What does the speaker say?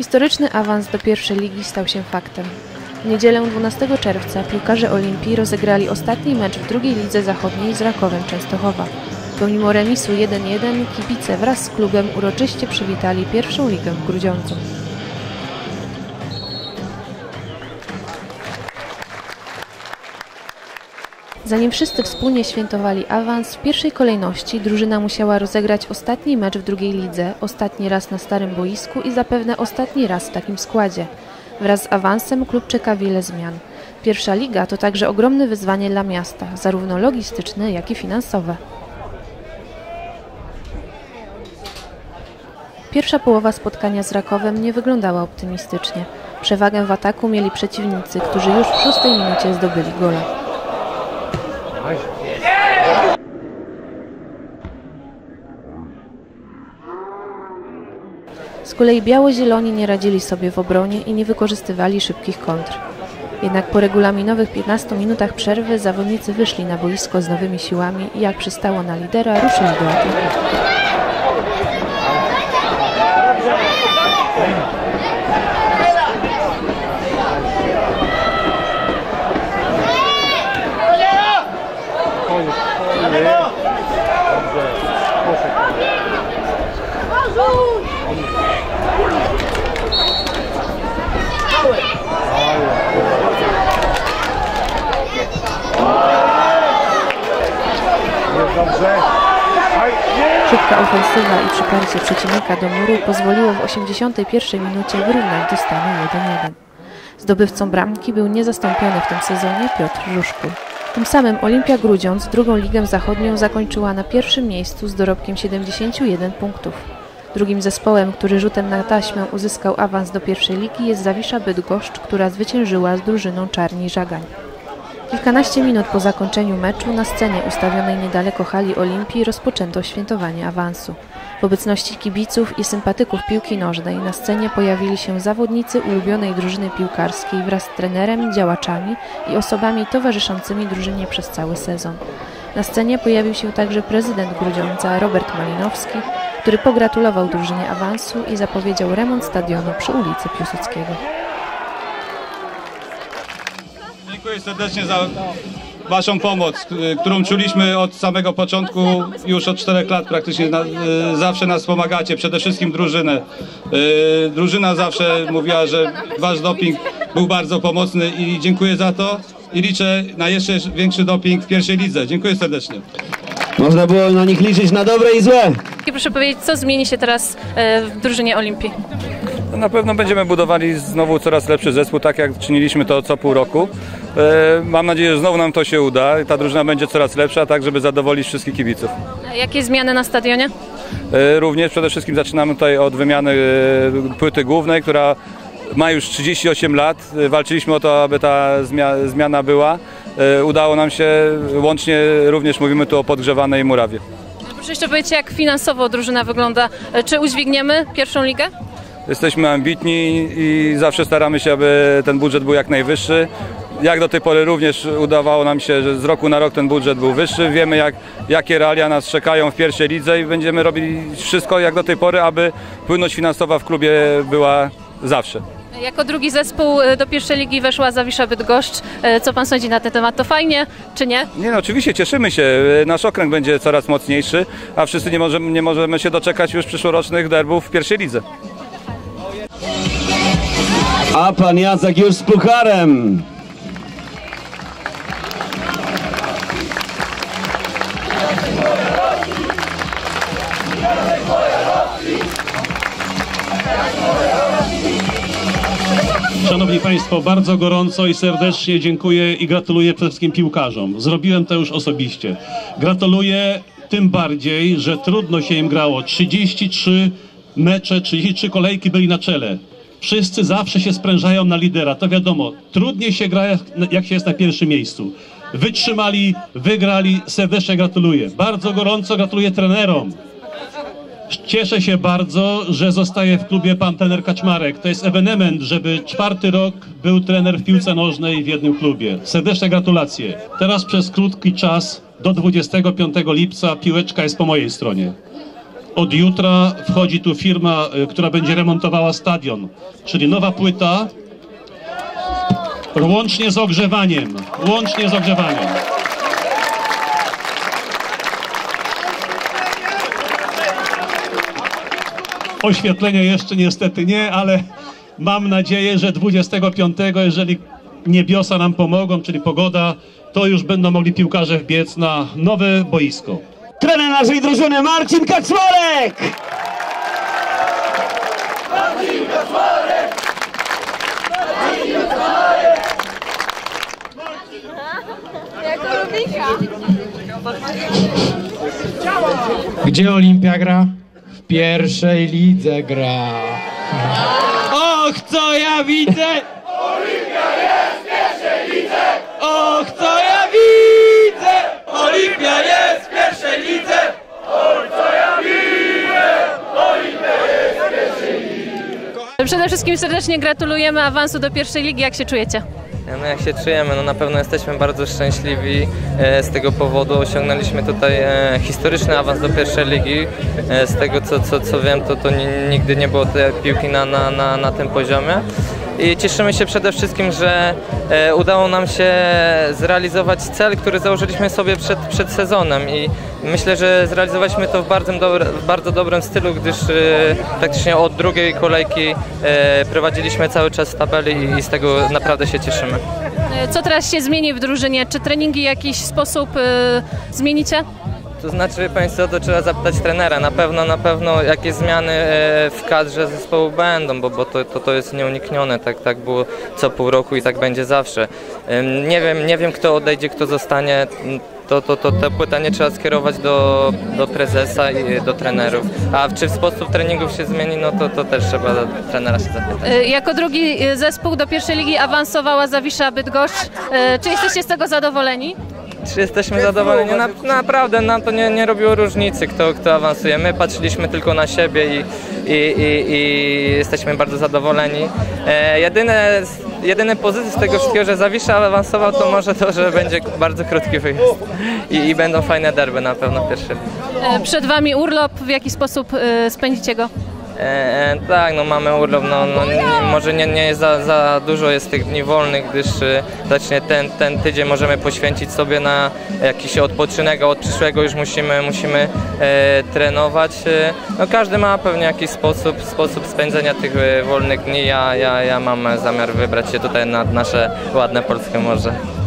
Historyczny awans do pierwszej ligi stał się faktem. W niedzielę 12 czerwca piłkarze Olimpii rozegrali ostatni mecz w drugiej lidze zachodniej z Rakowem Częstochowa. Pomimo remisu 1-1 kibice wraz z klubem uroczyście przywitali pierwszą ligę w Zanim wszyscy wspólnie świętowali awans, w pierwszej kolejności drużyna musiała rozegrać ostatni mecz w drugiej lidze, ostatni raz na starym boisku i zapewne ostatni raz w takim składzie. Wraz z awansem klub czeka wiele zmian. Pierwsza liga to także ogromne wyzwanie dla miasta, zarówno logistyczne, jak i finansowe. Pierwsza połowa spotkania z Rakowem nie wyglądała optymistycznie. Przewagę w ataku mieli przeciwnicy, którzy już w szóstej minucie zdobyli gola. Z kolei biało-zieloni nie radzili sobie w obronie i nie wykorzystywali szybkich kontr. Jednak po regulaminowych 15 minutach przerwy zawodnicy wyszli na boisko z nowymi siłami i jak przystało na lidera ruszyli do ataku. Szybka ofensywa i przyparcie przeciwnika do muru pozwoliło w 81 minucie wyrównać do stanu 1-1. Zdobywcą bramki był niezastąpiony w tym sezonie Piotr Żuszkul. Tym samym Olimpia Grudziądz drugą ligę zachodnią zakończyła na pierwszym miejscu z dorobkiem 71 punktów. Drugim zespołem, który rzutem na taśmę uzyskał awans do pierwszej ligi jest Zawisza Bydgoszcz, która zwyciężyła z drużyną Czarni Żagań. Kilkanaście minut po zakończeniu meczu na scenie ustawionej niedaleko hali Olimpii rozpoczęto świętowanie awansu. W obecności kibiców i sympatyków piłki nożnej na scenie pojawili się zawodnicy ulubionej drużyny piłkarskiej wraz z trenerem, działaczami i osobami towarzyszącymi drużynie przez cały sezon. Na scenie pojawił się także prezydent Grudziądza Robert Malinowski, który pogratulował drużynie awansu i zapowiedział remont stadionu przy ulicy Piłsudskiego. Dziękuję serdecznie za Waszą pomoc, którą czuliśmy od samego początku, już od czterech lat praktycznie na, y, zawsze nas pomagacie, przede wszystkim drużynę. Y, drużyna zawsze mówiła, że Wasz doping był bardzo pomocny i dziękuję za to i liczę na jeszcze większy doping w pierwszej lidze. Dziękuję serdecznie. Można było na nich liczyć na dobre i złe. I proszę powiedzieć, co zmieni się teraz e, w drużynie Olimpii? Na pewno będziemy budowali znowu coraz lepszy zespół, tak jak czyniliśmy to co pół roku. E, Mam nadzieję, że znowu nam to się uda i ta drużyna będzie coraz lepsza, tak żeby zadowolić wszystkich kibiców. E, Jakie zmiany na stadionie? E, Również przede wszystkim zaczynamy tutaj od wymiany e, płyty głównej, która ma już 38 lat. Walczyliśmy o to, aby ta zmia- zmiana była. Udało nam się, łącznie również mówimy tu o podgrzewanej murawie. Proszę jeszcze powiedzieć, jak finansowo drużyna wygląda. Czy udźwigniemy pierwszą ligę? Jesteśmy ambitni i zawsze staramy się, aby ten budżet był jak najwyższy. Jak do tej pory również udawało nam się, że z roku na rok ten budżet był wyższy. Wiemy, jak, jakie realia nas czekają w pierwszej lidze i będziemy robili wszystko jak do tej pory, aby płynność finansowa w klubie była zawsze. Jako drugi zespół e, do pierwszej ligi weszła Zawisza Bydgoszcz. E, Co pan sądzi na ten temat? To fajnie, czy nie? Nie no, oczywiście cieszymy się. Nasz okręg będzie coraz mocniejszy, a wszyscy nie możemy, nie możemy się doczekać już przyszłorocznych derbów w pierwszej lidze. A pan Jacek już z pucharem. Szanowni Państwo, bardzo gorąco i serdecznie dziękuję i gratuluję przede wszystkim piłkarzom. Zrobiłem to już osobiście. Gratuluję tym bardziej, że trudno się im grało. 33 mecze, 33 kolejki byli na czele. Wszyscy zawsze się sprężają na lidera, to wiadomo. Trudniej się gra, jak- się jest na pierwszym miejscu. Wytrzymali, wygrali, serdecznie gratuluję. Bardzo gorąco gratuluję trenerom. Cieszę się bardzo, że zostaje w klubie pan trener Kaczmarek. To jest ewenement, żeby czwarty rok był trener w piłce nożnej w jednym klubie. Serdeczne gratulacje. Teraz przez krótki czas, do 25 lipca, piłeczka jest po mojej stronie. Od jutra wchodzi tu firma, y, która będzie remontowała stadion, czyli nowa płyta, łącznie z ogrzewaniem, łącznie z ogrzewaniem. Oświetlenie jeszcze niestety nie, ale mam nadzieję, że 25, jeżeli niebiosa nam pomogą, czyli pogoda, to już będą mogli piłkarze wbiec na nowe boisko. Trener naszej drużyny Marcin Kaczmarek! Gdzie Olimpia gra? W pierwszej lidze gra. Och, co ja widzę! Olimpia jest w pierwszej lidze! Och, co ja widzę! Olimpia jest w pierwszej lidze! Przede wszystkim serdecznie gratulujemy awansu do pierwszej ligi. Jak się czujecie? No jak się czujemy? No na pewno jesteśmy bardzo szczęśliwi e, z tego powodu. Osiągnęliśmy tutaj e, historyczny awans do pierwszej ligi. E, z tego co, co, co wiem, to, to ni- nigdy nie było tej piłki na, na, na, na tym poziomie. I cieszymy się przede wszystkim, że udało nam się zrealizować cel, który założyliśmy sobie przed, przed sezonem i myślę, że zrealizowaliśmy to w bardzo, dobre, w bardzo dobrym stylu, gdyż e, praktycznie od drugiej kolejki e, prowadziliśmy cały czas tabeli i, z tego naprawdę się cieszymy. E, Co teraz się zmieni w drużynie? Czy treningi w jakiś sposób zmienicie? To znaczy Państwo, to trzeba zapytać trenera. Na pewno, na pewno jakieś zmiany w kadrze zespołu będą, bo, bo to, to, to jest nieuniknione. Tak, tak było co pół roku i tak będzie zawsze. Nie wiem, nie wiem kto odejdzie, kto zostanie. To, to, to te pytanie trzeba skierować do, do prezesa i do trenerów. A czy w sposób treningów się zmieni, no to, to też trzeba do trenera się zapytać. E, Jako drugi e, zespół do pierwszej ligi awansowała Zawisza Bydgoszcz. E, Czy jesteście z tego zadowoleni? Czy jesteśmy zadowoleni? Na, naprawdę nam to nie, nie robiło różnicy, kto, kto awansuje. My patrzyliśmy tylko na siebie i, i, i, i jesteśmy bardzo zadowoleni. E, jedyne, jedyny pozytyw z tego wszystkiego, że Zawisza awansował, to może to, że będzie bardzo krótki wyjazd i, i będą fajne derby na pewno pierwsze. E, Przed wami urlop. W jaki sposób e, spędzicie go? E, e, tak, no mamy urlop, no, no nie, może nie, nie za, za dużo jest tych dni wolnych, gdyż e, właśnie ten, ten tydzień możemy poświęcić sobie na jakiś odpoczynek, a od przyszłego już musimy, musimy e, trenować. E, no każdy ma pewnie jakiś sposób, sposób spędzenia tych e, wolnych dni, ja, ja, ja mam zamiar wybrać się tutaj nad nasze ładne polskie morze.